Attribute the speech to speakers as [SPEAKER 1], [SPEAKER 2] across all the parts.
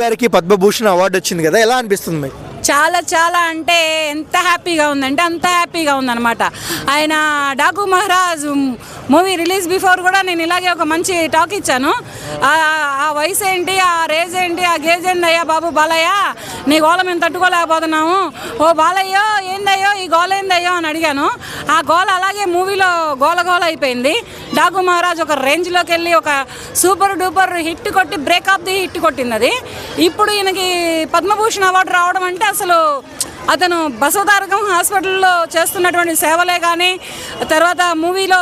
[SPEAKER 1] గారికి పద్మభూషణ్ అవార్డు వచ్చింది కదా ఎలా అనిపిస్తుంది మీకు?
[SPEAKER 2] చాలా చాలా అంటే ఎంత హ్యాపీగా ఉందంటే అంత హ్యాపీగా ఉందన్నమాట. ఆయన Daaku Maharaaj movie release before కూడా నేను ఇలాగే ఒక మంచి టాక్ ఇచ్చాను. ఆ వయసు ఏంటి ఆ రేజ్ ఏంటి ఆ గేజ్ ఏంటి అయ్యా బాబు బాలయ్య? నీ గోల మేము తట్టుకోలేకపోతున్నాము. ఓ బాలయ్య ఏందయ్యో ఈ గోల ఏందయ్యో అని అడిగాను. ఆ గోల అలాగే మూవీలో గోల గోల అయిపోయింది. డాగు మహారాజ్ ఒక రేంజ్లోకి వెళ్ళి ఒక సూపర్ డూపర్ హిట్ కొట్టి బ్రేక్ ఆఫ్ ది హిట్ కొట్టింది అది. ఇప్పుడు ఈయనకి పద్మభూషణ్ అవార్డు రావడం అంటే అసలు అతను బసవతారకం హాస్పిటల్లో చేస్తున్నటువంటి సేవలే కానీ తర్వాత మూవీలో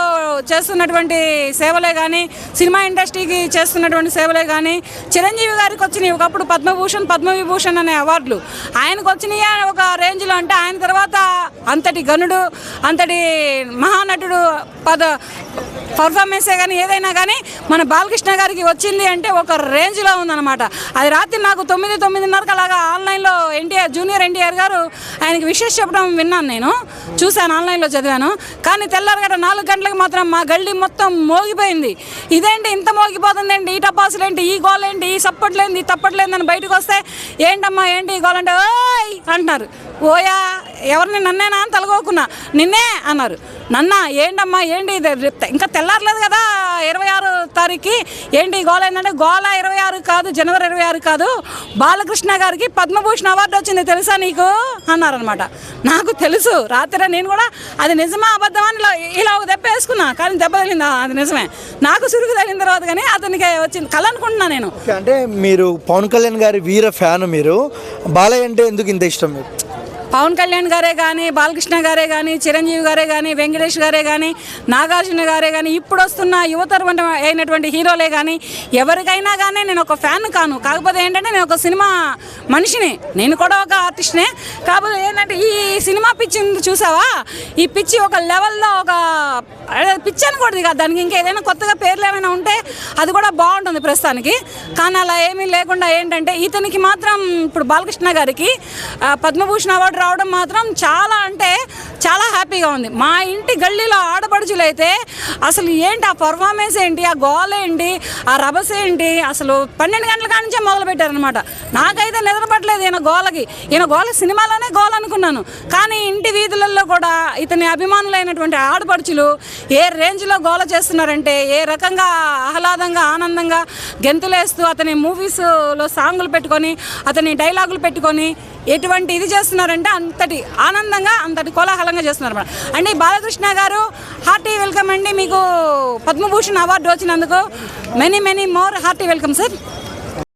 [SPEAKER 2] చేస్తున్నటువంటి సేవలే కానీ సినిమా ఇండస్ట్రీకి చేస్తున్నటువంటి సేవలే కానీ చిరంజీవి గారికి వచ్చినాయి ఒకప్పుడు పద్మభూషణ్ పద్మవిభూషణ్ అనే అవార్డులు. ఆయనకు వచ్చినాయి ఒక రేంజ్లో అంటే ఆయన తర్వాత అంతటి గనుడు అంతటి మహానటుడు పద పర్ఫార్మెన్సే కానీ ఏదైనా కానీ మన బాలకృష్ణ గారికి వచ్చింది అంటే ఒక రేంజ్లో ఉందన్నమాట. అది రాత్రి నాకు తొమ్మిది తొమ్మిదిన్నరకు అలాగా ఎన్టీఆర్ గారు ఆయనకి విషెస్ చెప్పడం విన్నాను నేను. చూశాను ఆన్లైన్లో చదివాను. కానీ తెల్లారగడ నాలుగు గంటలకు మాత్రం మా గల్లీ మొత్తం మోగిపోయింది. ఇదేంటి ఇంత మోగిపోతుందేంటి? ఈ టపాసులు ఏంటి ఈ గోలేంటి? ఈ సప్పట్లేంది ఈ తప్పట్లేందని బయటకు వస్తే ఏంటమ్మా ఏంటి ఈ గోలంటే? ఓయ్! అంటున్నారు. ఓయా ఎవరిని నన్నేనా అని తలగోకున్నా. నిన్నే అన్నారు. నన్న ఏంటమ్మా ఏంటి ఇంకా తెల్లారలేదు కదా ఇరవై ఆరు తారీఖుకి ఏంటి గోల ఏంటంటే గోల ఇరవై ఆరు కాదు జనవరి ఇరవై ఆరు కాదు. బాలకృష్ణ గారికి పద్మభూషణ్ అవార్డు వచ్చింది. తెలుసా నీకు? అన్నారనమాట నాకు తెలుసు. రాత్రి నేను కూడా అది నిజమా అబద్ధమా ఇలా ఇలా ఒక దెబ్బ వేసుకున్నా. కానీ దెబ్బ తగిలింది? అది నిజమే. నాకు సురుగు తగిలిన తర్వాత కానీ అతనికి వచ్చింది. కళ అనుకుంటున్నా నేను
[SPEAKER 1] అంటే మీరు పవన్ కళ్యాణ్ గారి వీర ఫ్యాన్ మీరు. బాలయ్య అంటే ఎందుకు ఇంత ఇష్టం మీకు?
[SPEAKER 2] పవన్ కళ్యాణ్ గారే కానీ బాలకృష్ణ గారే కానీ చిరంజీవి గారే కానీ వెంకటేష్ గారే కానీ నాగార్జున గారే కానీ ఇప్పుడు వస్తున్న యువతరం అయినటువంటి హీరోలే కానీ ఎవరికైనా కానీ నేను ఒక ఫ్యాన్ కాను. కాకపోతే ఏంటంటే నేను ఒక సినిమా మనిషిని. నేను కూడా ఒక ఆర్టిస్ట్నే. కాకపోతే ఏంటంటే ఈ సినిమా పిచ్చి ఉంది చూసావా? ఈ పిచ్చి ఒక లెవెల్లో ఒక పిచ్చి అనకూడదు కదా దానికి. ఇంకా ఏదైనా కొత్తగా పేర్లు ఏమైనా ఉంటే అది కూడా బాగుంటుంది ప్రస్తుతానికి. కానీ అలా ఏమీ లేకుండా ఏంటంటే ఇతనికి మాత్రం ఇప్పుడు బాలకృష్ణ గారికి పద్మభూషణ పద్మభూషణ్ అవార్డు రావడం మాత్రం చాలా అంటే చాలా హ్యాపీగా ఉంది. మా ఇంటి గల్లీలో ఆడపడుచులు అయితే అసలు ఏంటి ఆ పర్ఫార్మెన్స్ ఏంటి ఆ గోల్ ఏంటి ఆ రభస్ ఏంటి అసలు పన్నెండు గంటల కానించే నుంచే మొదలు పెట్టారనమాట నాకైతే నిద్రపట్టలేదు ఈయన గోలకి ఈయన గోల సినిమాలోనే గోల్ అనుకున్నాను. కానీ ఇంటి వీధులలో కూడా ఇతని అభిమానులైనటువంటి ఆడపడుచులు ఏ రేంజ్లో గోల చేస్తున్నారంటే ఏ రకంగా ఆహ్లాదంగా ఆనందంగా గెంతులేస్తూ అతని మూవీస్లో సాంగులు పెట్టుకొని అతని డైలాగులు పెట్టుకొని ఎటువంటి ఇది చేస్తున్నారంటే అంతటి ఆనందంగా అంతటి కోలాహలంగా చేస్తున్నారు అన్నమాట అండి బాలకృష్ణ గారు హార్టీ వెల్కమ్ అండి. మీకు పద్మభూషణ్ అవార్డు వచ్చినందుకు many many more hearty welcome sir